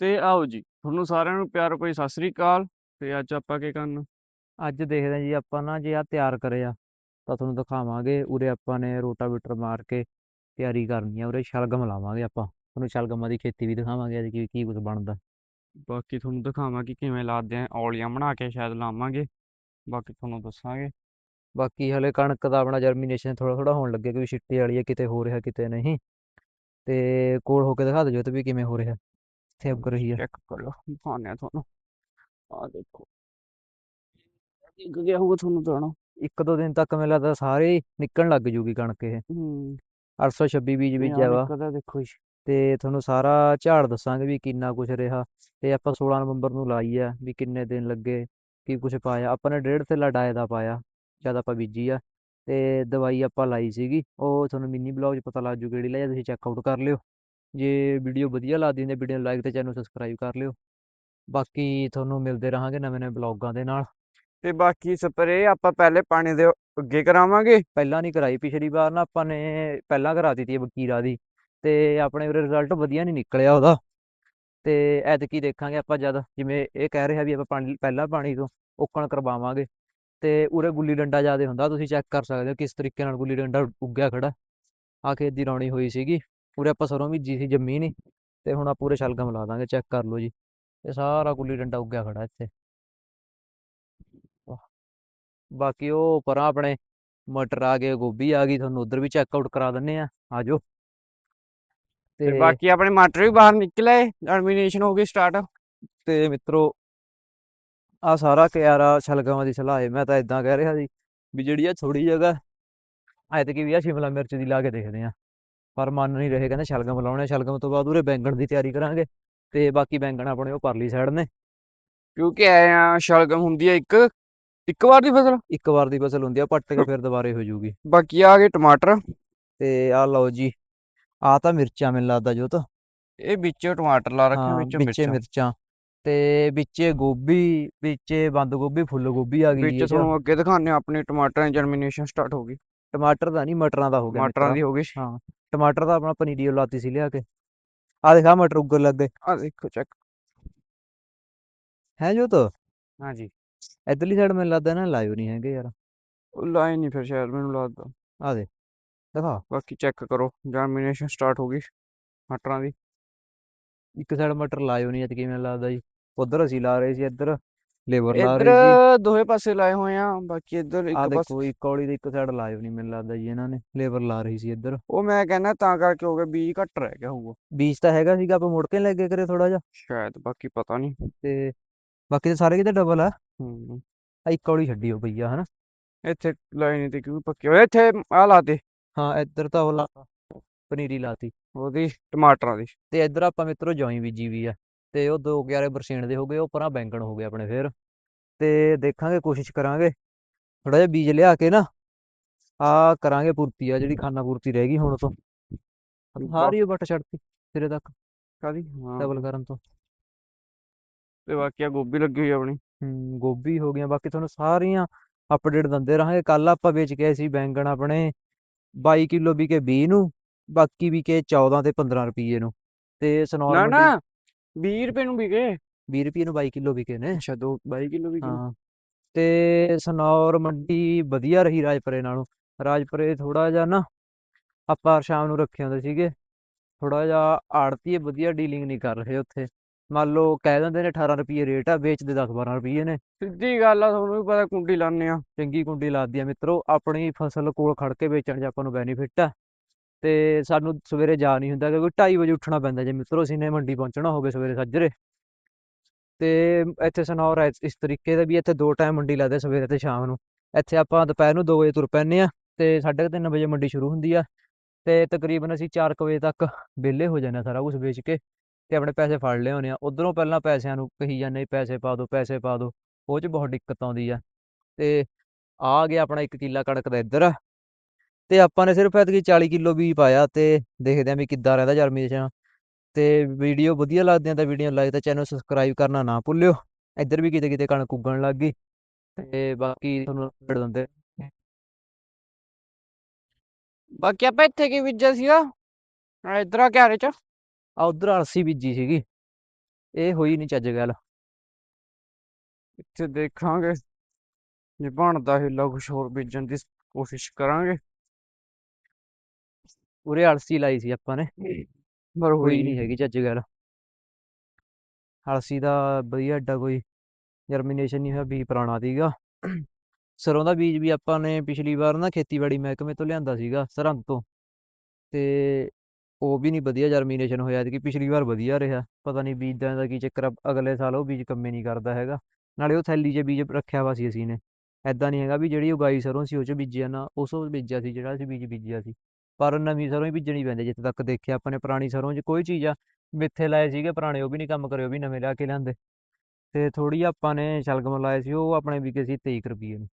ਤੇ ਆਓ ਜੀ ਤੁਹਾਨੂੰ ਸਾਰਿਆਂ ਨੂੰ ਪਿਆਰ ਭਰੀ ਸਤਿ ਸ੍ਰੀ ਅਕਾਲ ਤੇ ਅੱਜ ਆਪਾਂ ਕੀ ਕਰਨਾ? ਅੱਜ ਦੇਖਦੇ ਹਾਂ ਜੀ ਆਪਾਂ ਨਾ ਜੇ ਆ ਤਿਆਰ ਕਰਿਆ ਤਾਂ ਤੁਹਾਨੂੰ ਦਿਖਾਵਾਂਗੇ ਉਰੇ ਆਪਾਂ ਨੇ ਰੋਟਾਵੇਟਰ ਮਾਰ ਕੇ ਤਿਆਰੀ ਕਰਨੀ ਆ ਉਰੇ ਸ਼ਲਗਮ ਲਾਵਾਂਗੇ ਆਪਾਂ ਤੁਹਾਨੂੰ ਸ਼ਲਗਮਾਂ ਦੀ ਖੇਤੀ ਵੀ ਦਿਖਾਵਾਂਗੇ ਅੱਜ ਕੀ ਕੀ ਕੁਝ ਬਣਦਾ। ਬਾਕੀ ਤੁਹਾਨੂੰ ਦਿਖਾਵਾਂ ਕਿ ਕਿਵੇਂ ਲਾਦੇ ਆ ਔਲੀਆਂ ਬਣਾ ਕੇ ਸ਼ਾਇਦ ਲਾਵਾਂਗੇ ਬਾਕੀ ਤੁਹਾਨੂੰ ਦੱਸਾਂਗੇ। ਬਾਕੀ ਹਲੇ ਕਣਕ ਦਾ ਆਪਣਾ ਜਰਮੀਨੇਸ਼ਨ ਥੋੜਾ ਥੋੜਾ ਹੋਣ ਲੱਗਿਆ ਕਿ ਛਿੱਟੇ ਵਾਲੀ ਹੈ ਕਿਤੇ ਹੋ ਰਿਹਾ ਕਿਤੇ ਨਹੀਂ। ਤੇ ਕੋਲ ਹੋ ਕੇ ਦਿਖਾ ਦਿਓ ਤੇ ਵੀ ਕਿਵੇਂ ਹੋ ਰਿਹਾ। ਇੱਥੇ ਉੱਗ ਰਹੀ ਹੈ ਚੈੱਕ ਕਰ ਲਓ ਦਿਖਾਉਂਦੇ ਆ ਤੁਹਾਨੂੰ ਆ ਦੇਖੋ ਇੱਕ ਗਿਆ ਹੋਊਗਾ ਤੁਹਾਨੂੰ ਦਾਣਾ ਇੱਕ ਦੋ ਦਿਨ ਤੱਕ ਮੈਨੂੰ ਲੱਗਦਾ ਸਾਰੇ ਨਿਕਲਣ ਲੱਗ ਜੂਗੀ ਕਣਕ ਇਹ। ਹੂੰ। 826 ਬੀਜ ਬੀਜਿਆ ਵਾ। ਨਿਕਲਦਾ ਦੇਖੋ ਜੀ। ਤੇ ਤੁਹਾਨੂੰ ਸਾਰਾ ਝਾੜ ਦੱਸਾਂਗੇ ਵੀ ਕਿੰਨਾ ਕੁਛ ਰਿਹਾ। ਤੇ ਆਪਾਂ 16 ਨਵੰਬਰ ਨੂੰ ਲਾਈ ਆ ਵੀ ਕਿੰਨੇ ਦਿਨ ਲੱਗੇ ਕੀ ਕੁਛ ਪਾਇਆ। ਆਪਾਂ ਨੇ ਡੇਢ ਥੈਲਾ ਡਾਏ ਦਾ ਪਾਇਆ ਜਦ ਆਪਾਂ ਬੀਜੀ ਆ। ਤੇ ਦਵਾਈ ਆਪਾਂ ਲਾਈ ਸੀਗੀ। ਉਹ ਤੁਹਾਨੂੰ ਮਿੰਨੀ ਬਲੌਗ 'ਚ ਪਤਾ ਲੱਗ ਜੂ ਕਿਹੜੀ ਲਾਈ ਆ ਤੁਸੀਂ ਚੈੱਕ ਆਊਟ ਕਰ ਲਿਓ। ਜੇ ਵੀਡੀਓ ਵਧੀਆ ਲੱਗਦੀ ਹੁੰਦੀ ਵੀਡੀਓ ਨੂੰ ਲਾਈਕ ਤੇ ਚੈਨਲ ਨੂੰ ਸਬਸਕ੍ਰਾਈਬ ਕਰ ਲਿਓ। ਬਾਕੀ ਤੁਹਾਨੂੰ ਮਿਲਦੇ ਰਹਾਂਗੇ ਨਵੇਂ ਨਵੇਂ ਬਲੌਗਾਂ ਦੇ ਨਾਲ। ਤੇ ਬਾਕੀ ਸਪਰੇ ਆਪਾਂ ਪਹਿਲੇ ਪਾਣੀ ਦੇ ਅੱਗੇ ਕਰਾਵਾਂਗੇ। ਪਹਿਲਾਂ ਨਹੀਂ ਕਰਾਈ ਪਿਛਲੀ ਵਾਰ ਨਾ ਆਪਾਂ ਨੇ ਪਹਿਲਾਂ ਕਰਾਤੀ ਤੀ ਵਕੀਰਾ ਦੀ। ਤੇ ਆਪਣੇ ਉਰੇ ਰਿਜ਼ਲਟ ਵਧੀਆ ਨਹੀਂ ਨਿਕਲਿਆ ਉਹਦਾ। ਤੇ ਐਤਕੀ ਦੇਖਾਂਗੇ ਆਪਾਂ ਜਦ ਜਿਵੇਂ ਇਹ ਕਹਿ ਰਿਹਾ ਵੀ ਆਪਾਂ ਪਾਣੀ ਪਹਿਲਾਂ ਪਾਣੀ ਤੋਂ ਓਕਣ ਕਰਵਾਵਾਂਗੇ। ਤੇ ਉਰੇ ਗੁੱਲੀ ਡੰਡਾ ਜ਼ਿਆਦਾ ਹੁੰਦਾ ਤੁਸੀਂ ਚੈੱਕ ਕਰ ਸਕਦੇ ਹੋ ਕਿਸ ਤਰੀਕੇ ਨਾਲ ਗੁੱਲੀ ਡੰਡਾ ਉੱਗਿਆ ਖੜਾ। ਆ ਖੇਤ ਦੀ ਰੌਣੀ ਹੋਈ ਸੀਗੀ। ਉਰੇ ਆਪਾਂ ਸਰੋਂ ਬੀਜੀ ਸੀ ਜੰਮੀ ਨਹੀਂ ਤੇ ਹੁਣ ਆਪਾਂ ਪੂਰੇ ਸ਼ਲਗਮ ਲਾ ਦਾਂਗੇ ਚੈੱਕ ਕਰ ਲਓ ਜੀ। ਇਹ ਸਾਰਾ ਗੁੱਲੀ ਡੰਡਾ ਉੱਗਿਆ ਖੜਾ ਇੱਥੇ। ਬਾਕੀ ਉਹ ਪਰਾਂ ਆਪਣੇ ਮਟਰ ਆ ਗਏ ਗੋਭੀ ਆ ਗਈ ਤੁਹਾਨੂੰ ਉਧਰ ਵੀ ਚੈੱਕ ਆਊਟ ਕਰਾ ਦਿੰਨੇ ਆ। ਆਜੋ। ਤੇ ਤੇ ਬਾਕੀ ਆਪਣੇ ਮਟਰ ਵੀ ਬਾਹਰ ਨਿਕਲੇ ਜਰਮੀਨੇਸ਼ਨ ਹੋ ਗਈ ਸਟਾਰਟ ਤੇ ਮਿੱਤਰੋ ਆ ਸਾਰਾ ਕਿਆਰਾ ਸ਼ਲਗਮਾਂ ਦੀ ਸਲਾਹ ਹੈ ਮੈਂ ਤਾਂ ਇਦਾਂ ਕਹਿ ਰਿਹਾ ਸੀ ਵੀ ਜਿਹੜੀ ਆ ਥੋੜੀ ਜਗ੍ਹਾ ਐਤਕੀ ਵੀ ਆ ਸ਼ਿਮਲਾ ਮਿਰਚ ਦੀ ਲਾ ਕੇ ਦੇਖਦੇ ਆ। ਪਰ ਮੰਨ ਨਹੀਂ ਰਹੇ ਕਹਿੰਦੇ ਸ਼ਲਗਮ ਲਾਉਣੇ ਸ਼ਲਗਮ ਤੋਂ ਬਾਅਦ ਉਰੇ ਬੈਂਗਣ ਦੀ ਤਿਆਰੀ ਕਰਾਂਗੇ ਤੇ ਬਾਕੀ ਬੈਂਗਣ ਆਪਣੇ ਉਹ ਪਰਲੀ ਸਾਈਡ ਨੇ। ਕਿਉਂਕਿ ਐ ਆ ਸ਼ਲਗਮ ਹੁੰਦੀ ਹੈ ਇੱਕ ਇੱਕ ਵਾਰ ਦੀ ਫਸਲ? ਇੱਕ ਵਾਰ ਦੀ ਫਸਲ ਹੁੰਦੀ ਆ ਪੱਟ ਕੇ ਫਿਰ ਦੁਬਾਰੇ ਹੋ ਜਾਊਗੀ ਬਾਕੀ ਆ ਗਏ ਟਮਾਟਰ। ਤੇ ਆ ਲਓ ਜੀ ਆ ਤਾਂ ਮਿਰਚਾਂ ਮੈਨੂੰ ਲੱਗਦਾ ਜੋ ਤਾਂ ਇਹ ਵਿੱਚ ਟਮਾਟਰ ਲਾ ਰੱਖੇ ਵਿੱਚ ਵਿੱਚੇ ਮਿਰਚਾਂ। ਤੇ ਵਿੱਚੇ ਗੋਭੀ ਵਿੱਚੇ ਬੰਦ ਗੋਭੀ ਫੁੱਲ ਗੋਭੀ ਆ ਗਈ ਵਿੱਚ ਤੁਹਾਨੂੰ ਅੱਗੇ ਦਿਖਾਉਂਦੇ ਆ ਆਪਣੇ ਟਮਾਟਰਾਂ ਦੀ ਜਰਮੀਨੇਸ਼ਨ ਸਟਾਰਟ ਹੋ ਗਈ। ਟਮਾਟਰ ਦਾ ਨਹੀਂ ਮਟਰਾਂ ਦਾ ਹੋ ਗਿਆ ਮਿੱਤਰਾ ਦੀ ਹੋ ਗਈ। ਹਾਂ। ਟਮਾਟਰ ਦਾ ਆਪਣਾ ਪਨੀਰੀ ਲਾਤੀ ਸੀ ਲਿਆ ਕੇ। ਆ ਦੇਖਾ ਮਟਰ ਉੱਗਣ ਲੱਗ ਆ ਦੇਖੋ ਚੈੱਕ ਹੈ ਜੋ ਤਾਂ ਹਾਂਜੀ ਇਧਰਲੀ ਸਾਈਡ ਮੈਨੂੰ ਲੱਗਦਾ ਨਾ ਲਾਇਓ ਨਹੀਂ ਹੈਗੇ ਯਾਰ। ਉਹ ਲਾਏ ਨਹੀਂ ਫਿਰ ਸ਼ਾਇਦ ਮੈਨੂੰ ਲੱਗਦਾ। ਆ ਦੇ ਦਿਖਾ। ਬਾਕੀ ਚੈੱਕ ਕਰੋ ਜਰਮੀਨੇਸ਼ਨ ਸਟਾਰਟ ਹੋ ਗਈ ਮਟਰਾਂ ਦੀ। ਇੱਕ ਸਾਈਡ ਮਟਰ ਲਾਇਓ ਨਹੀਂ ਐਤਕੀ ਮੈਨੂੰ ਲੱਗਦਾ ਜੀ। ਉਧਰ ਅਸੀਂ ਲਾ ਰਹੇ ਸੀ ਇੱਧਰ। ਲੇਬਰ ਲਾ ਇੱਧਰ ਰਹੀ ਸੀ। ਦੋਵੇਂ ਪਾਸੇ ਲਾਏ ਹੋਏ ਆ ਬਾਕੀ ਇੱਧਰ ਆ ਇੱਕ ਪਾਸੇ ਦੇਖੋ ਇੱਕ ਦੇ ਇੱਕ ਸਾਈਡ ਲਾਇਓ ਨਹੀਂ ਮੈਨੂੰ ਲੱਗਦਾ ਜੀ ਇਹਨਾਂ ਨੇ ਲੇਬਰ ਲਾ ਰਹੀ ਸੀ ਇੱਧਰ। ਉਹ ਮੈਂ ਕਹਿੰਦਾ ਤਾਂ ਕਰਕੇ ਹੋ ਗਿਆ ਬੀਜ ਘੱਟ ਰਹਿ ਗਿਆ ਹੋਊਗਾ। ਬੀਜ ਤਾਂ ਹੈਗਾ ਸੀਗਾ ਆਪਾਂ ਮੁੜ ਕੇ ਲੈ ਕੇ ਕਰੇ ਥੋੜਾ ਜਿਹਾ। ਸ਼ਾਇਦ ਬਾਕੀ ਪਤਾ ਨਹੀਂ ਤੇ ਬਾਕੀ ਤਾਂ ਸਾਰੇ ਕਿਤੇ ਡਬਲ ਆ। ਹੂੰ। ਆ ਇੱਕ ਕੌਲੀ ਛੱਡੀ ਹੋ ਪਈ ਆ ਹਨਾ। ਇੱਥੇ ਨਹੀਂ ਤੇ ਕਿਉਂਕਿ ਪੱਕੇ ਹੋਏ ਇੱਥੇ ਆ ਲਾਤੇ ਹਾਂ ਇੱਧਰ ਤਾਂ ਉਹ ਲਾ ਪਨੀਰੀ ਲਾਤੀ ਉਹਦੀ ਟਮਾਟਰਾਂ ਦੀ। ਤੇ ਇੱਧਰ ਆਪਾਂ ਮਿੱਤਰੋ ਜੌਈ ਬੀਜੀ ਵੀ ਆ। ਤੇ ਉਹ ਦੋ ਗਿਆਰੇ ਬਰਸੀਨ ਦੇ ਹੋ ਗਏ ਉਹ ਪਰਾਂ ਬੈਂਗਣ ਹੋ ਗਏ ਆਪਣੇ ਫੇਰ। ਤੇ ਦੇਖਾਂਗੇ ਕੋਸ਼ਿਸ਼ ਕਰਾਂਗੇ। ਥੋੜਾ ਜਿਹਾ ਬੀਜ ਲਿਆ ਕੇ ਨਾ ਆ ਕਰਾਂਗੇ ਪੂਰਤੀ ਆ ਜਿਹੜੀ ਖਾਨਾ ਪੂਰਤੀ ਰਹਿ ਗਈ ਹੁਣ ਤੋਂ। ਸਾਰੀ ਵੱਟ ਛੱਡਤੀ ਸਿਰੇ ਤੱਕ। ਕਾਦੀ ਹਾਂ। ਡਬਲ ਕਰਨ ਤੋਂ। ਤੇ ਬਾਕੀ ਆ ਗੋਭੀ ਲੱਗੀ ਹੋਈ ਆਪਣੀ। ਹੂੰ ਗੋਭੀ ਹੋ ਗਈਆਂ ਬਾਕੀ ਤੁਹਾਨੂੰ ਸਾਰੀਆਂ ਅਪਡੇਟ ਦਿੰਦੇ ਰਹਾਂਗੇ। ਕੱਲ ਆਪਾਂ ਵੇਚ ਕੇ ਸੀ ਬੈਂਗਣ ਆਪਣੇ 22 ਕਿਲੋ ਵਿਕੇ 20 ਨੂੰ ਬਾਕੀ ਵਿਕੇ 14 ਤੇ 15 ਰੁਪਏ ਨੂੰ। ਤੇ ਸਨੌਰ ਨਾ ਨਾ। 20 ਰੁਪਏ ਨੂੰ ਵਿਕੇ। 20 ਰੁਪਏ ਨੂੰ 22 ਕਿਲੋ ਵਿਕੇ ਨੇ। ਅੱਛਾ ਦੋ 22 ਕਿਲੋ ਵਿਕੇ। ਹਾਂ ਤੇ ਸਨੌਰ ਮੰਡੀ ਵਧੀਆ ਰਹੀ ਰਾਜਪੁਰੇ ਨਾਲੋਂ। ਰਾਜਪੁਰੇ ਥੋੜਾ ਜਿਹਾ ਨਾ ਆਪਾਂ ਸ਼ਾਮ ਨੂੰ ਰੱਖੇ ਹੁੰਦੇ ਸੀਗੇ। ਥੋੜਾ ਜਿਹਾ ਆੜਤੀ ਵਧੀਆ ਡੀਲਿੰਗ ਨਹੀਂ ਕਰ ਰਹੇ ਉੱਥੇ। ਮੰਨ ਲਓ ਕਹਿ ਦਿੰਦੇ ਨੇ 18 ਰੁਪਏ ਰੇਟ ਆ ਵੇਚਦੇ 10 12 ਰੁਪਏ ਨੇ। ਸਿੱਧੀ ਗੱਲ ਆ ਤੁਹਾਨੂੰ ਵੀ ਪਤਾ ਕੁੰਡੀ ਲਾਉਂਦੇ ਆ। ਚੰਗੀ ਕੁੰਡੀ ਲੱਗਦੀ ਆ ਮਿੱਤਰੋ। ਆਪਣੀ ਫਸਲ ਕੋਲ ਖੜ ਕੇ ਵੇਚਣ 'ਚ ਆਪਾਂ ਨੂੰ ਬੈਨੀਫਿਟ ਆ। ਤੇ ਸਾਨੂੰ ਸਵੇਰੇ ਜਾ ਨਹੀਂ ਹੁੰਦਾ ਕਿਉਂਕਿ 2:30 ਵਜੇ ਉੱਠਣਾ ਪੈਂਦਾ ਜੇ ਮਿੱਤਰੋ, ਅਸੀਂ ਨੇ ਮੰਡੀ ਪਹੁੰਚਣਾ ਹੋਵੇ ਸਵੇਰੇ ਸੱਜਰੇ। ਤੇ ਇੱਥੇ ਸਨੌਰ ਹੈ ਇਸ ਤਰੀਕੇ ਦਾ ਵੀ ਇੱਥੇ ਦੋ ਟਾਈਮ ਮੰਡੀ ਲੱਗਦੇ ਸਵੇਰੇ ਤੇ ਸ਼ਾਮ ਨੂੰ। ਇੱਥੇ ਆਪਾਂ ਦੁਪਹਿਰ ਨੂੰ 2 ਵਜੇ ਤੁਰ ਪੈਂਦੇ ਆ ਤੇ 3:30 ਵਜੇ ਮੰਡੀ ਸ਼ੁਰੂ ਹੁੰਦੀ ਆ। ਤੇ ਤਕਰੀਬਨ ਅਸੀਂ 4 ਵਜੇ ਤੱਕ ਵਿਹਲੇ ਹੋ ਜਾਂਦੇ ਆ ਸਾਰਾ ਕੁਝ ਵੇਚ ਕੇ ਤੇ ਆਪਣੇ ਪੈਸੇ ਫੜ ਲਏ ਹੋਣੇ ਆ ਉਧਰੋਂ ਪਹਿਲਾਂ ਪੈਸਿਆਂ ਨੂੰ ਕਹੀ ਜਾਂਦੇ ਪੈਸੇ ਪਾ ਦਿਓ, ਪੈਸੇ ਪਾ ਦਿਓ, ਉਹ 'ਚ ਬਹੁਤ ਦਿੱਕਤ ਆਉਂਦੀ ਆ। ਤੇ ਆ ਗਿਆ ਆਪਣਾ 1 ਕਿੱਲਾ ਕਣਕ ਦਾ ਇੱਧਰ। ਤੇ ਆਪਾਂ ਨੇ ਸਿਰਫ ਐਤਕੀ 40 ਕਿਲੋ ਵੀ ਪਾਇਆ ਤੇ ਦੇਖਦੇ ਆਂ ਵੀ ਕਿੱਦਾਂ ਰਹਿੰਦਾ ਜਰਮੀਨੇਸ਼ਨ ਤੇ। ਵੀਡੀਓ ਵਧੀਆ ਲੱਗਦੀਆਂ ਤਾਂ ਵੀਡੀਓ ਲਾਈਕ ਤੇ ਚੈਨਲ ਸਬਸਕ੍ਰਾਈਬ ਕਰਨਾ ਨਾ ਭੁੱਲਿਓ। ਇੱਧਰ ਵੀ ਕਿਤੇ ਕਿਤੇ ਕਣਕ ਉੱਗਣ ਲੱਗ ਗਈ ਤੇ ਬਾਕੀ ਤੁਹਾਨੂੰ update ਦਿੰਦੇ ਬਾਕੀ ਆਪਾਂ ਇੱਥੇ ਕੀ ਬੀਜਿਆ ਸੀਗਾ? ਆ ਇਧਰ ਆ ਘਰੇ ਚ। ਆ ਉਧਰ ਅਲਸੀ ਬੀਜੀ ਸੀਗੀ। ਇਹ ਹੋਈ ਨਹੀਂ ਚੱਜ ਗੱਲ। ਇੱਥੇ ਦੇਖਾਂਗੇ। ਜੇ ਬਣਦਾ ਹਿੱਲਾ ਕੁਛ ਹੋਰ ਬੀਜਣ ਦੀ ਕੋਸ਼ਿਸ਼ ਕਰਾਂਗੇ। ਉਰੇ ਅਲਸੀ ਲਾਈ ਸੀ ਆਪਾਂ ਨੇ। ਪਰ ਹੋਈ ਨਹੀਂ ਹੈਗੀ ਚੱਜ ਗੱਲ। ਅਲਸੀ ਦਾ ਵਧੀਆ ਏਡਾ ਕੋਈ ਜਰਮੀਨੇਸ਼ਨ ਨਹੀਂ ਹੋਇਆ ਬੀਜ ਪੁਰਾਣਾ ਸੀਗਾ। ਸਰੋਂ ਦਾ ਬੀਜ ਵੀ ਆਪਾਂ ਨੇ ਪਿਛਲੀ ਵਾਰ ਨਾ ਖੇਤੀਬਾੜੀ ਮਹਿਕਮੇ ਤੋਂ ਲਿਆਂਦਾ ਸੀਗਾ ਸਰਹੰਦ ਤੋਂ। ਤੇ ਉਹ ਵੀ ਨਹੀਂ ਵਧੀਆ ਜਰਮੀਨੇਸ਼ਨ ਹੋਇਆ ਕਿ ਪਿਛਲੀ ਵਾਰ ਵਧੀਆ ਰਿਹਾ। ਪਤਾ ਨਹੀਂ ਬੀਜਾਂ ਦਾ ਕੀ ਚੱਕਰ ਅਗਲੇ ਸਾਲ ਉਹ ਬੀਜ ਕੰਮੇ ਨਹੀਂ ਕਰਦਾ ਹੈਗਾ। ਨਾਲੇ ਉਹ ਥੈਲੀ 'ਚ ਬੀਜ ਰੱਖਿਆ ਵਾ ਸੀ ਅਸੀਂ ਨੇ। ਐਦਾਂ ਨਹੀਂ ਹੈਗਾ ਵੀ ਜਿਹੜੀ ਉਗਾਈ ਸਰੋਂ ਸੀ ਉਹ 'ਚ ਬੀਜਿਆ ਨਾ ਉਸ ਤੋਂ ਬੀਜਿਆ ਸੀ ਜਿਹੜਾ ਅਸੀਂ ਬੀਜ ਬੀਜਿਆ ਸੀ। ਪਰ ਨਵੀਂ ਸਰੋਂ ਹੀ ਬੀਜਣੀ ਪੈਂਦੀ ਜਿੱਥੇ ਤੱਕ ਦੇਖਿਆ ਆਪਾਂ ਨੇ ਪੁਰਾਣੀ ਸਰੋਂ 'ਚ ਕੋਈ ਚੀਜ਼ ਆ ਮਿੱਥੇ ਲਾਏ ਸੀਗੇ ਪੁਰਾਣੇ ਉਹ ਵੀ ਨਹੀਂ ਕੰਮ ਕਰੇ ਉਹ ਵੀ ਨਵੇਂ ਲਿਆ ਕੇ ਲਿਆਂਦੇ। ਤੇ ਥੋੜੀ ਆਪਾਂ ਨੇ ਸ਼ਲਗਮ ਲਾਏ ਸੀ ਉਹ ਆਪਣੇ ਵਿਕੇ ਸੀ 23 ਕੁ ਰੁਪਏ ਨੂੰ।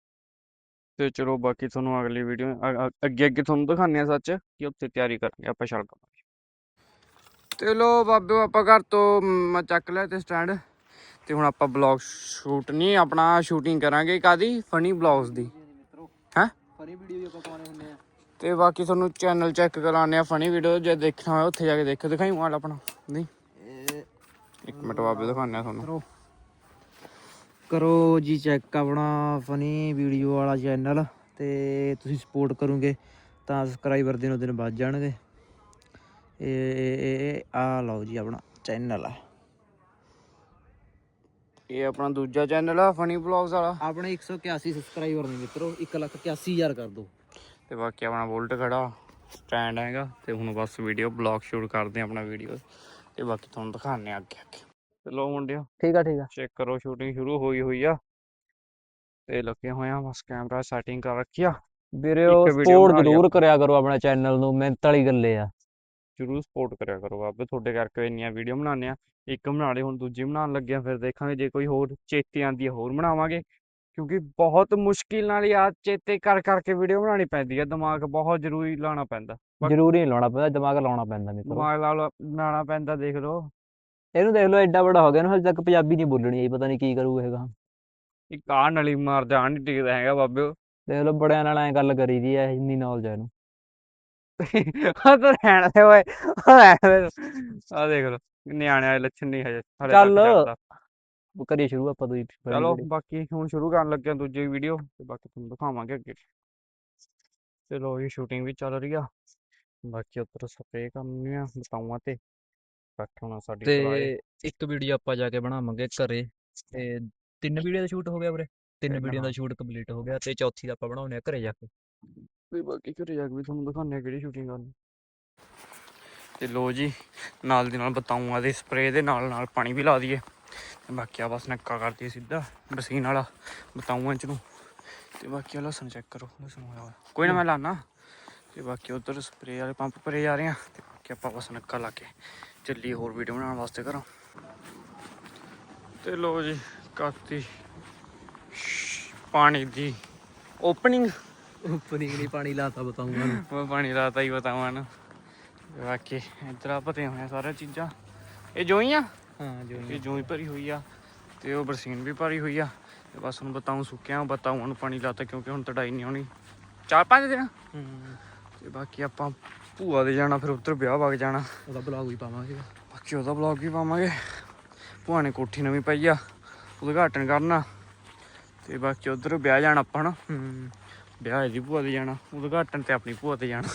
ਤੇ ਚਲੋ ਬਾਕੀ ਤੁਹਾਨੂੰ ਅਗਲੀ ਵੀਡੀਓ ਅੱਗੇ ਅੱਗੇ ਤੁਹਾਨੂੰ ਦਿਖਾਉਂਦੇ ਆ ਸੱਚ ਕਿ ਉੱਥੇ ਤਿਆਰੀ ਕਰਾਂਗੇ ਆਪਾਂ ਸ਼ਲਗਮ। ਤੇ ਲੋ ਬਾਬਿਓ ਆਪਾਂ ਘਰ ਤੋਂ ਮੈਂ ਚੱਕ ਲਿਆ ਤੇ ਸਟੈਂਡ ਤੇ ਹੁਣ ਆਪਾਂ ਬਲੌਗ ਸ਼ੂਟ ਨਹੀਂ ਆਪਣਾ ਸ਼ੂਟਿੰਗ ਕਰਾਂਗੇ ਕਾਦੀ ਫਨੀ ਬਲੌਗਸ ਦੀ। ਹੈਂ? ਫਨੀ ਵੀਡੀਓ ਵੀ ਆਪਾਂ ਪਾਉਣੇ ਹੁੰਦੇ ਆ। ਤੇ ਬਾਕੀ ਤੁਹਾਨੂੰ ਚੈਨਲ ਚੈੱਕ ਕਰਾਣੇ ਆ ਫਨੀ ਵੀਡੀਓ ਜੇ ਦੇਖਣਾ ਹੋਇਆ ਉੱਥੇ ਜਾ ਕੇ ਦੇਖੋ। ਦਿਖਾਈ ਮਾਲ ਆਪਣਾ ਨਹੀਂ? ਇੱਕ ਮਿੰਟ ਬਾਬੇ ਦਿਖਾਉਂਦੇ ਆ ਤੁਹਾਨੂੰ। ਕਰੋ। ਜੀ ਚੈੱਕ ਆਪਣਾ ਫਨੀ ਵੀਡੀਓ ਵਾਲਾ ਚੈਨਲ ਤੇ ਤੁਸੀਂ ਸਪੋਰਟ ਕਰੋਗੇ ਤਾਂ ਸਬਸਕ੍ਰਾਈਬਰ ਦਿਨੋਂ ਦਿਨ ਵੱਧ ਜਾਣਗੇ। ਇਹ ਇਹ- ਇਹ ਆ ਲਓ ਜੀ ਆਪਣਾ ਚੈਨਲ ਆ। ਇਹ ਆਪਣਾ ਦੂਜਾ ਚੈਨਲ ਆ ਫਨੀ ਬਲੌਗਸ ਵਾਲਾ। ਆਪਣੇ 181 ਸਬਸਕ੍ਰਾਈਬਰ ਨੇ ਮਿੱਤਰੋ 181000 ਕਰ ਦੋ। ਤੇ ਬਾਕੀ ਆਪਣਾ ਬੁਲਟ ਖੜਾ ਸਟੈਂਡ ਹੈਗਾ ਤੇ ਹੁਣ ਬਸ ਵੀਡੀਓ ਬਲੌਗ ਸ਼ੂਟ ਕਰਦੇ ਆ ਆਪਣਾ ਵੀਡੀਓ ਤੇ ਬਾਕੀ ਤੁਹਾਨੂੰ ਦਿਖਾਣੇ ਆ ਅੱਗੇ ਅੱਗੇ। ਚਲੋ ਮੁੰਡਿਓ ਠੀਕ ਆ ਠੀਕ ਆ। ਚੈੱਕ ਕਰੋ ਸ਼ੂਟਿੰਗ ਸ਼ੁਰੂ ਹੋਈ ਹੋਈ ਆ। ਤੇ ਲੱਗੇ ਹੋਏ ਆ ਬਸ ਕੈਮਰਾ ਸੈਟਿੰਗ ਕਰ ਰੱਖੀ ਆ। ਵੀਰੇ ਸਪੋਰਟ ਜ਼ਰੂਰ ਕਰਿਆ ਕਰੋ ਆਪਣੇ ਚੈਨਲ ਨੂੰ ਮਿਹਨਤ ਵਾਲੀ ਗੱਲੇ ਆ। ਜਰੂਰ ਸਪੋਰਟ ਕਰਿਆ ਕਰੋ ਬਾਬੇ ਤੁਹਾਡੇ ਕਰਕੇ ਇੰਨੀਆਂ ਵੀਡੀਓ ਬਣਾਉਂਦੇ ਆ। ਇੱਕ ਬਣਾ ਲਈ ਹੁਣ ਦੂਜੀ ਬਣਾਉਣ ਲੱਗੇ ਆ ਫਿਰ ਦੇਖਾਂਗੇ ਜੇ ਕੋਈ ਹੋਰ ਚੇਤੇ ਆਂਦੀ ਹੋਰ ਬਣਾਵਾਂਗੇ। ਕਿਉਂਕਿ ਬਹੁਤ ਮੁਸ਼ਕਿਲ ਨਾਲ ਯਾਦ ਚੇਤੇ ਕਰ ਕਰਕੇ ਵੀਡੀਓ ਬਣਾਉਣੀ ਪੈਂਦੀ ਆ ਦਿਮਾਗ ਬਹੁਤ ਜ਼ਰੂਰੀ ਲਾਉਣਾ ਪੈਂਦਾ। ਜ਼ਰੂਰੀ ਨਹੀਂ ਲਾਉਣਾ ਪੈਂਦਾ ਦਿਮਾਗ ਲਾਉਣਾ ਪੈਂਦਾ ਮਿੱਤਰੋ ਦਿਮਾਗ ਨਾਲ ਲਾਉਣਾ ਪੈਂਦਾ ਦੇਖ ਲਓ। ਇਹਨੂੰ ਦੇਖ ਲਓ ਐਡਾ ਵੱਡਾ ਹੋ ਗਿਆ ਨਾ ਹਜੇ ਤੱਕ ਪੰਜਾਬੀ ਨਹੀਂ ਬੋਲਣੀ ਆਈ ਪਤਾ ਨਹੀਂ ਕੀ ਕਰੂ ਇਹ ਗਾ ਇੱਕ ਆਹ ਨਲੀ ਮਾਰਦਾ ਆਹ ਨਹੀਂ ਟਿਕਦਾ ਹੈਗਾ ਬਾਬਿਓ ਦੇਖ ਲਓ ਬੜਿਆਂ ਨਾਲ ਐ ਗੱਲ ਕਰੀ ਦੀ ਐ ਇੰਨੀ ਨੌਲੇਜ ਐ ਇਹਨੂੰ। ਉਹ ਤਾਂ ਰਹਿਣ ਦੇ ਓਏ ਆ ਦੇਖ ਲਓ ਨਿਆਣਿਆਂ ਦੇ ਲੱਛਣ ਨਹੀਂ ਹਜੇ ਚੱਲ। ਉਹ ਕਰੀਏ ਸ਼ੁਰੂ ਆਪਾਂ ਤੋਂ ਹੀ ਚਲੋ ਬਾਕੀ ਹੁਣ ਸ਼ੁਰੂ ਕਰਨ ਲੱਗੇ ਹਾਂ ਦੂਜੀ ਵੀਡੀਓ ਤੇ ਬਾਕੀ ਤੁਹਾਨੂੰ ਦਿਖਾਵਾਂਗੇ ਅੱਗੇ। ਚਲੋ ਇਹ ਸ਼ੂਟਿੰਗ ਵੀ ਚੱਲ ਰਹੀ ਆ। ਬਾਕੀ ਉੱਪਰ ਸਪਰੇਅ ਕਰਨੀ ਆ ਬਤਾਉਂਗਾ ਤੇ। ਬੈਠਣਾ ਸਾਡੀ ਭਰਾਏ ਤੇ ਇੱਕ ਵੀਡੀਓ ਆਪਾਂ ਜਾ ਕੇ ਬਣਾਵਾਂਗੇ ਘਰੇ। ਤੇ ਤਿੰਨ ਵੀਡੀਓ ਦਾ ਸ਼ੂਟ ਹੋ ਗਿਆ ਵੀਰੇ। ਤਿੰਨ ਤਿੰਨ, ਵੀਡੀਓ ਦਾ ਹਾਂ। ਸ਼ੂਟ ਕੰਪਲੀਟ ਹੋ ਗਿਆ ਤੇ ਚੌਥੀ ਦਾ ਆਪਾਂ ਬਣਾਉਣੇ ਆ ਘਰੇ ਜਾ ਕੇ। ਤੇ ਬਾਕੀ ਘਰੇ ਜਾ ਕੇ ਵੀ ਤੁਹਾਨੂੰ ਦਿਖਾਉਂਦੇ ਆ ਕਿਹੜੀ ਸ਼ੂਟਿੰਗ ਕਰਨੀ। ਤੇ ਲੋ ਜੀ ਨਾਲ ਦੀ ਨਾਲ ਬਤਾਉਂਗਾ ਦੇ ਸਪਰੇਅ ਦੇ ਨਾਲ ਨਾਲ ਪਾਣੀ ਵੀ ਲਾ ਦਈਏ। ਤੇ ਬਾਕੀ ਆ ਬਸ ਨੱਕਾ ਕਰਦੀ ਸਿੱਧਾ ਬਸੀਨ ਵਾਲਾ ਬਤਾਉਂਗਾ ਚ ਨੂੰ। ਤੇ ਬਾਕੀ ਆ ਲਸਣ ਚੈੱਕ ਕਰੋ ਲਸਣ ਹੋਇਆ ਹੋਇਆ। ਕੋਈ ਨਾ ਮੈਂ ਲਾਣਾ ਤੇ ਬਾਕੀ ਉਧਰ ਸਪਰੇਅ ਵਾਲੇ ਪੰਪ ਭਰੇ ਜਾ ਰਹੇ ਆ ਤੇ ਬਾਕੀ ਆਪਾਂ ਬਸ ਨੱਕਾ ਲਾ ਕੇ ਚੱਲੀ ਹੋਰ ਵੀਡੀਓ ਬਣਾਉਣ ਵਾਸਤੇ ਘਰੋਂ। ਤੇ ਲੋ ਜੀ ਕਾਤੀ ਪਾਣੀ ਦੀ ਓਪਨਿੰਗ ਓਪਨਿੰਗ ਨਹੀਂ ਪਾਣੀ ਲਾਤਾ ਬਤਾਉਂਗਾ ਮੈਂ ਪਾਣੀ ਲਾਤਾ ਹੀ ਬਤਾਵਾਂ ਨਾ। ਬਾਕੀ ਇੱਧਰ ਆ ਪਤੇ ਹੋਏ ਆ ਸਾਰੀਆਂ ਚੀਜ਼ਾਂ। ਇਹ ਜੋਈ ਆ ਹਾਂ ਜੋ ਇਹ ਜੋਈ ਭਰੀ ਹੋਈ ਆ ਤੇ ਉਹ ਬਰਸੀਨ ਵੀ ਭਰੀ ਹੋਈ ਆ ਤੇ ਬਸ ਹੁਣ ਬਤਾਉਂ ਸੁੱਕਿਆ ਬਤਾਉਂ ਨੂੰ ਪਾਣੀ ਲਾਤਾ ਕਿਉਂਕਿ ਹੁਣ ਤੜਾਈ ਨਹੀਂ ਆਉਣੀ। ਚਾਰ ਪੰਜ ਦਿਨ? ਤੇ ਬਾਕੀ ਆਪਾਂ ਭੂਆ ਦੇ ਜਾਣਾ ਫਿਰ ਉੱਧਰ ਵਿਆਹ ਵਗ ਜਾਣਾ। ਉਹਦਾ ਬਲੌਗ ਵੀ ਪਾਵਾਂਗੇ। ਬਾਕੀ ਉਹਦਾ ਵਲੌਗ ਵੀ ਪਾਵਾਂਗੇ। ਭੂਆ ਨੇ ਕੋਠੀ ਨਵੀਂ ਪਾਈ ਆ ਉਦਘਾਟਨ ਕਰਨਾ। ਤੇ ਬਾਕੀ ਉੱਧਰ ਵਿਆਹ ਜਾਣਾ ਆਪਾਂ ਨਾ। ਹੂੰ। ਵਿਆਹ ਇਹਦੀ ਭੂਆ ਦੇ ਜਾਣਾ ਉਦਘਾਟਨ ਤੇ ਆਪਣੀ ਭੂਆ ਤੇ ਜਾਣਾ।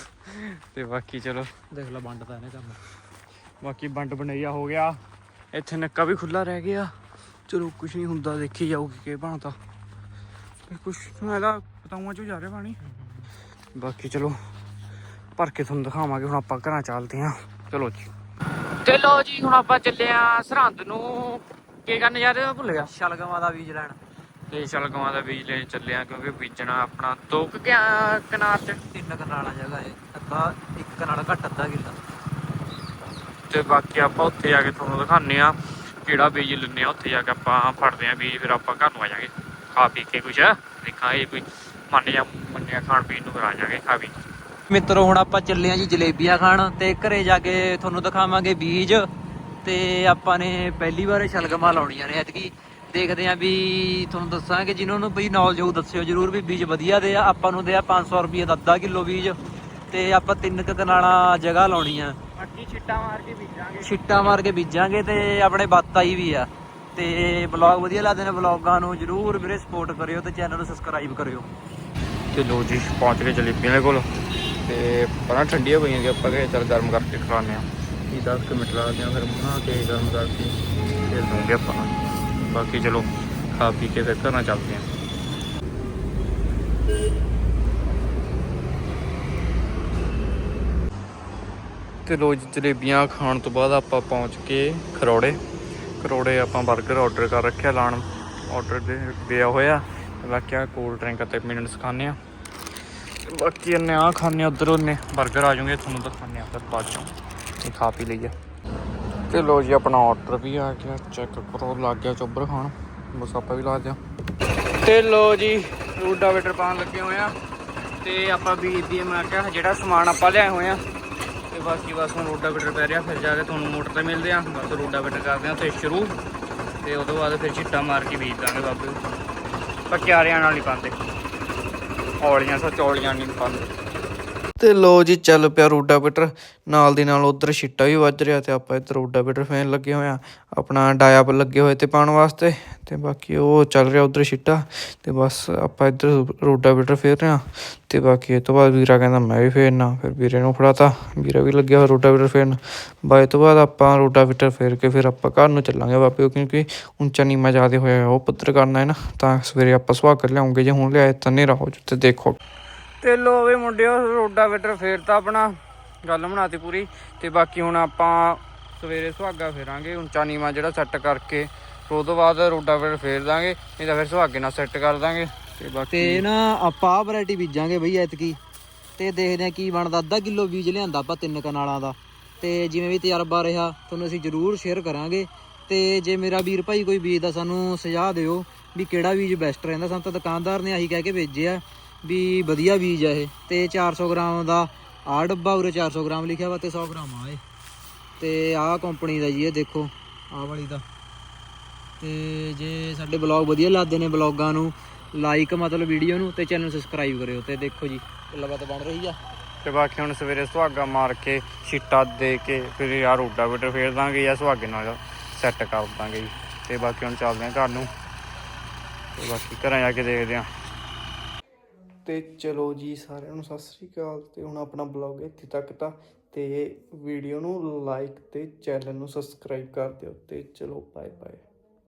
ਤੇ ਬਾਕੀ ਚਲੋ। ਦੇਖ ਲੈ ਵੰਡਦਾ ਇਹਨੇ ਕੰਮ। ਬਾਕੀ ਵੰਡ ਬਣਈਆ ਹੋ ਗਿਆ। ਇੱਥੇ ਨੱਕਾ ਵੀ ਖੁੱਲਾ ਰਹਿ ਗਿਆ। ਚਲੋ ਕੁਝ ਨਹੀਂ ਹੁੰਦਾ ਦੇਖੀ ਜਾਊਗੀ ਕੀ ਬਣਦਾ। ਤੇ ਕੁਝ ਮੈਂ ਤਾਂ ਚੋ ਜਾ ਰਿਹਾ ਪਾਣੀ। ਬਾਕੀ ਚਲੋ ਭਰ ਕੇ ਤੁਹਾਨੂੰ ਦਿਖਾਵਾਂਗੇ ਹੁਣ ਆਪਾਂ ਘਰਾਂ ਚੱਲਦੇ ਆਂ ਚਲੋ ਜੀ। ਤੇ ਲੋ ਜੀ ਹੁਣ ਆਪਾਂ ਚੱਲੇ ਆਂ ਸਰਹੰਦ ਨੂੰ। ਕੀ ਕਰਨ ਜਾ ਰਹੇ ਹੋ ਭੁੱਲ ਗਿਆ? ਸ਼ਲਗਮਾਂ ਦਾ ਬੀਜ ਲੈਣ। ਤੇ ਸ਼ਲਗਮਾਂ ਦਾ ਬੀਜ ਲੈਣ ਚੱਲੇ ਆਂ ਕਿਉਂਕਿ ਬੀਜਣਾ ਆਪਣਾ ਦੋ ਕੁ ਕਿਆ ਕਨਾਰ ਚ? ਤਿੰਨ ਕਨਾਲਾ ਜਗ੍ਹਾ ਹੈ। ਅੱਧਾ ਇੱਕ ਕਨਾਲ ਘੱਟ ਅੱਧਾ ਕਿੱਲਾ। ਤੇ ਬਾਕੀ ਆਪਾਂ ਉੱਥੇ ਜਾ ਕੇ ਤੁਹਾਨੂੰ ਦਿਖਾਉਂਦੇ ਆ ਕਿਹੜਾ ਬੀਜ ਲੈਂਦੇ ਆ ਉੱਥੇ ਜਾ ਕੇ ਆਪਾਂ ਫੜਦੇ ਆ ਬੀਜ, ਫਿਰ ਆਪਾਂ ਘਰ ਨੂੰ ਆ ਜਾਾਂਗੇ ਖਾ ਪੀ ਕੇ ਕੁਛ। ਦੇਖਾਂਗੇ ਕੋਈ ਮੰਨ ਜਾ ਮੰਨਿਆ ਖਾਣ ਪੀਣ ਨੂੰ ਫਿਰ ਜਾਾਂਗੇ ਖਾ ਪੀ ਮਿੱਤਰੋ, ਹੁਣ ਆਪਾਂ ਚੱਲੇ ਆਂ ਜੀ ਜਲੇਬੀਆਂ ਖਾਣ ਤੇ ਘਰੇ ਜਾ ਕੇ ਤੁਹਾਨੂੰ ਦਿਖਾਵਾਂਗੇ ਬੀਜ। ਤੇ ਆਪਾਂ ਨੇ ਪਹਿਲੀ ਵਾਰ ਸ਼ਲਗਮਾਂ ਲਾਉਣੀਆਂ ਨੇ ਐਤਕੀ। ਦੇਖਦੇ ਆਂ ਵੀ ਤੁਹਾਨੂੰ ਦੱਸਾਂਗੇ, ਜਿਨ੍ਹਾਂ ਨੂੰ ਬਈ ਨੌਲੇਜ ਹੋਊ, ਦੱਸਿਓ ਜਰੂਰ ਵੀ ਬੀਜ ਵਧੀਆ ਦੇ ਆ। ਆਪਾਂ ਨੂੰ ਦੇ ਆ 500 ਰੁਪਏ ਦਾ ਅੱਧਾ ਕਿਲੋ ਬੀਜ। ਤੇ ਆਪਾਂ ਤਿੰਨ ਕੁ ਕਨਾਲਾਂ ਜਗ੍ਹਾ ਲਾਉਣੀ ਆ। ਜੀ ਛਿੱਟਾ ਮਾਰ ਕੇ ਬੀਜਾਂਗੇ। ਛਿੱਟਾ ਮਾਰ ਕੇ ਬੀਜਾਂਗੇ ਤੇ ਆਪਣੇ ਬੱਤ ਆਈ ਵੀ ਆ। ਤੇ ਬਲੌਗ ਵਧੀਆ ਲੱਗਦੇ ਨੇ ਬਲੌਗਾਂ ਨੂੰ ਜਰੂਰ ਵੀਰੇ ਸਪੋਰਟ ਕਰਿਓ ਤੇ ਚੈਨਲ ਨੂੰ ਸਬਸਕ੍ਰਾਈਬ ਕਰਿਓ। ਤੇ ਲੋ ਜੀ ਪਹੁੰਚ ਗਏ ਜਲੇਬੀਆਂ ਦੇ ਕੋਲ। ਤੇ ਪਹਿਲਾਂ ਠੰਡੀਆਂ ਪਈਆਂ ਕਿ ਆਪਾਂ ਕਿ ਚੱਲ ਗਰਮ ਕਰਕੇ ਖਵਾਉਂਦੇ ਆ ਇਹ 10 ਕੁ ਮਿੰਟ ਲਾਦੇ ਆ ਫਿਰ ਬਣਾ ਕੇ ਗਰਮ ਕਰਕੇ ਫਿਰ ਦੂੰਗੇ ਆਪਾਂ। ਬਾਕੀ ਚਲੋ ਖਾ ਪੀ ਕੇ ਫਿਰ ਘਰਾਂ ਚੱਲਦੇ ਆ ਤੇ ਲੋ ਜੀ, ਜਲੇਬੀਆਂ ਖਾਣ ਤੋਂ ਬਾਅਦ ਆਪਾਂ ਪਹੁੰਚ ਕੇ ਖਰੋੜੇ। ਖਰੋੜੇ ਆਪਾਂ 버ਗਰ ਆਰਡਰ ਕਰ ਰੱਖਿਆ, ਲਾਣ ਆਰਡਰ ਦੇ ਦਿਆ ਹੋਇਆ। ਤੇ ਬਾਕੀ ਆ ਕੋਲਡ ਡਰਿੰਕ ਅਤੇ ਮਿਨਟਸ ਖਾਣੇ ਆ ਤੇ ਬਾਕੀ ਇਹਨੇ ਆ ਖਾਣੇ ਉਧਰ ਉਹਨੇ 버ਗਰ ਆ ਜਾਣਗੇ ਤੁਹਾਨੂੰ ਦਿਖਾਣੇ ਆ ਫਿਰ ਬਾਅਦ ਚੋਂ। ਇਹ ਖਾ ਪੀ ਲਈਏ। ਤੇ ਲੋ ਜੀ, ਆਪਣਾ ਆਰਡਰ ਵੀ ਆ ਗਿਆ ਚੈੱਕ ਕਰੋ, ਲੱਗ ਗਿਆ ਚੋਬਰ ਖਾਣ। ਬਸ ਆਪਾਂ ਵੀ ਲਾ ਦਿਆਂ। ਤੇ ਲੋ ਜੀ ਰੂਡਾ ਰੂਡਾਵੇਟਰ ਪਾਉਣ ਲੱਗੇ ਹੋਏ ਆ ਤੇ ਆਪਾਂ ਬੀਜ ਦੀ ਮੈਂ ਕਿਹਾ ਜਿਹੜਾ ਸਮਾਨ ਆਪਾਂ ਲਿਆਏ ਹੋਏ ਆ ਤੇ ਬਾਕੀ ਬਸ ਹੁਣ ਰੋਡਾ ਰੋਡਾਵੇਟਰ ਪੈ ਰਿਹਾ, ਫਿਰ ਜਾ ਕੇ ਤੁਹਾਨੂੰ ਮੋਟਰ ਤੇ ਮਿਲਦੇ ਆ ਬਸ ਰੋਡਾ ਰੋਡਾਵੇਟਰ ਕਰਦੇ ਆ ਉੱਥੇ ਸ਼ੁਰੂ। ਤੇ ਉਦੋਂ ਬਾਅਦ ਫਿਰ ਛਿੱਟਾ ਮਾਰ ਕੇ ਬੀਜ ਦਾਂਗੇ ਬਾਬੇ। ਕਿਆਰਿਆਂ ਨਾਲ ਨਹੀਂ ਪਾਉਂਦੇ। ਔਲੀਆਂ ਸੋ ਚੌਲੀਆਂ ਨਹੀਂ ਪਾਉਂਦੇ। ਤੇ ਲੋ ਜੀ, ਚੱਲ ਪਿਆ ਰੋਡਾਵੇਟਰ ਨਾਲ ਦੀ ਨਾਲ ਉਧਰ ਛਿੱਟਾ ਵੀ ਵੱਜ ਰਿਹਾ ਤੇ ਆਪਾਂ ਇੱਧਰ ਰੋਡਾਵੇਟਰ ਫੈਨ ਲੱਗੇ ਹੋਏ ਆ। ਆਪਣਾ ਡਾਇਆ ਲੱਗੇ ਹੋਏ ਤੇ ਪਾਉਣ ਵਾਸਤੇ ਤੇ ਬਾਕੀ ਉਹ ਚੱਲ ਰਿਹਾ ਉਧਰ ਛਿੱਟਾ ਤੇ ਬਸ ਆਪਾਂ ਇੱਧਰ ਰੋਡਾਵੇਟਰ ਫੇਰ ਰਹੇ ਆ। ਤੇ ਬਾਕੀ ਇਹ ਤੋਂ ਬਾਅਦ ਵੀਰਾ ਕਹਿੰਦਾ, ਮੈਂ ਵੀ ਫੇਰਨਾ। ਫਿਰ ਵੀਰੇ ਨੂੰ ਫੜਾਤਾ। ਵੀਰਾ ਵੀ ਲੱਗਿਆ ਹੋਇਆ ਰੋਡਾਵੇਟਰ ਫੇਰਨ। ਬਾਅਦ ਤੋਂ ਬਾਅਦ ਆਪਾਂ ਰੋਡਾਵੇਟਰ ਫੇਰ ਕੇ ਫਿਰ ਆਪਾਂ ਘਰ ਨੂੰ ਚੱਲਾਂਗੇ ਵਾਪੇ ਕਿਉਂਕਿ ਉੱਚਾ ਨੀਮਾ ਜ਼ਿਆਦਾ ਹੋਇਆ ਉਹ ਪੱਧਰ ਕਰਨਾ ਹੈ ਨਾ, ਤਾਂ ਸਵੇਰੇ ਆਪਾਂ ਸੁਹਾਗ ਕਰ ਲਿਆਉਂਗੇ ਜੇ ਹੁਣ ਲਿਆਏ ਤਾਂ ਹਨੇਰਾ ਹੋ ਜੂ ਦੇਖੋ। ਤੇ ਲੋ ਵੇ ਮੁੰਡਿਓ ਰੋਡਾਵੇਟਰ ਫੇਰਤਾ ਆਪਣਾ, ਗੱਲ ਬਣਾਤੀ ਪੂਰੀ। ਤੇ ਬਾਕੀ ਹੁਣ ਆਪਾਂ ਸਵੇਰੇ ਸੁਹਾਗਾ ਫੇਰਾਂਗੇ ਉੱਚਾ ਨੀਵਾਂ ਜਿਹੜਾ ਸੈੱਟ ਕਰਕੇ, ਫਿਰ ਉਹ ਤੋਂ ਬਾਅਦ ਰੋਡਾਵੇਟਰ ਫੇਰ ਦਾਂਗੇ, ਨਹੀਂ ਤਾਂ ਫਿਰ ਸੁਹਾਗੇ ਨਾਲ ਸੈੱਟ ਕਰ ਦਾਂਗੇ। ਤੇ ਬਾਕੀ ਤੇ ਨਾ ਆਪਾਂ ਆ ਵੈਰਾਈਟੀ ਬੀਜਾਂਗੇ ਬਈ ਐਤਕੀ। ਤੇ ਦੇਖਦੇ ਆ ਕੀ ਬਣਦਾ, ਅੱਧਾ ਕਿਲੋ ਬੀਜ ਲਿਆਂਦਾ ਆਪਾਂ ਤਿੰਨ ਕਨਾਲਾਂ ਦਾ। ਤੇ ਜਿਵੇਂ ਵੀ ਤਜਰਬਾ ਰਿਹਾ, ਤੁਹਾਨੂੰ ਅਸੀਂ ਜ਼ਰੂਰ ਸ਼ੇਅਰ ਕਰਾਂਗੇ। ਤੇ ਜੇ ਮੇਰਾ ਵੀਰ ਭਾਈ ਕੋਈ ਬੀਜ ਦਾ ਸਾਨੂੰ ਸੁਝਾਅ ਦਿਓ ਵੀ ਕਿਹੜਾ ਬੀਜ ਬੈਸਟ ਰਹਿੰਦਾ। ਸਾਨੂੰ ਤਾਂ ਦੁਕਾਨਦਾਰ ਨੇ ਆਹੀ ਕਹਿ ਕੇ ਭੇਜਿਆ। ਵੀ ਵਧੀਆ ਬੀਜ ਆ ਇਹ। ਤੇ 400 ਗ੍ਰਾਮ ਦਾ ਆਹ ਡੱਬਾ ਉਰੇ 400 ਗ੍ਰਾਮ ਲਿਖਿਆ ਵਾ ਤੇ 100 ਗ੍ਰਾਮ ਆ ਇਹ। ਤੇ ਆਹ ਕੰਪਨੀ ਦਾ ਜੀ ਇਹ ਦੇਖੋ, ਆਹ ਵਾਲੀ ਦਾ। ਤੇ ਜੇ ਸਾਡੇ ਬਲੌਗ ਵਧੀਆ ਲੱਗਦੇ ਨੇ ਬਲੌਗਾਂ ਨੂੰ ਲਾਈਕ ਮਤਲਬ ਵੀਡੀਓ ਨੂੰ ਤੇ ਚੈਨਲ ਸਬਸਕ੍ਰਾਈਬ ਕਰਿਓ ਤੇ ਦੇਖੋ ਜੀ, ਗੱਲਬਾਤ ਬਣ ਰਹੀ ਆ। ਤੇ ਬਾਕੀ ਹੁਣ ਸਵੇਰੇ ਸੁਹਾਗਾ ਮਾਰ ਕੇ ਛਿੱਟਾ ਦੇ ਕੇ ਫਿਰ ਯਾਰ ਰੋਡਾਵੇਟਰ ਫੇਰ ਦਾਂਗੇ ਜਾਂ ਸੁਹਾਗੇ ਨਾਲ ਸੈੱਟ ਕਰ ਦਾਂਗੇ ਜੀ। ਤੇ ਬਾਕੀ ਹੁਣ ਚੱਲਦੇ ਆਂ ਘਰ ਨੂੰ। ਤੇ ਬਾਕੀ ਘਰਾਂ ਜਾ ਕੇ ਦੇਖਦੇ ਆਂ। ਤੇ ਚਲੋ ਜੀ ਸਾਰਿਆਂ ਨੂੰ ਸਤਿ ਸ੍ਰੀ ਅਕਾਲ ਤੇ ਹੁਣ ਆਪਣਾ ਬਲੌਗ ਇੱਥੇ ਤੱਕ ਤਾਂ ਤੇ ਵੀਡੀਓ ਨੂੰ ਲਾਈਕ ਤੇ ਚੈਨਲ ਨੂੰ ਸਬਸਕ੍ਰਾਈਬ ਕਰ ਦਿਓ ਤੇ ਚਲੋ ਬਾਏ ਬਾਏ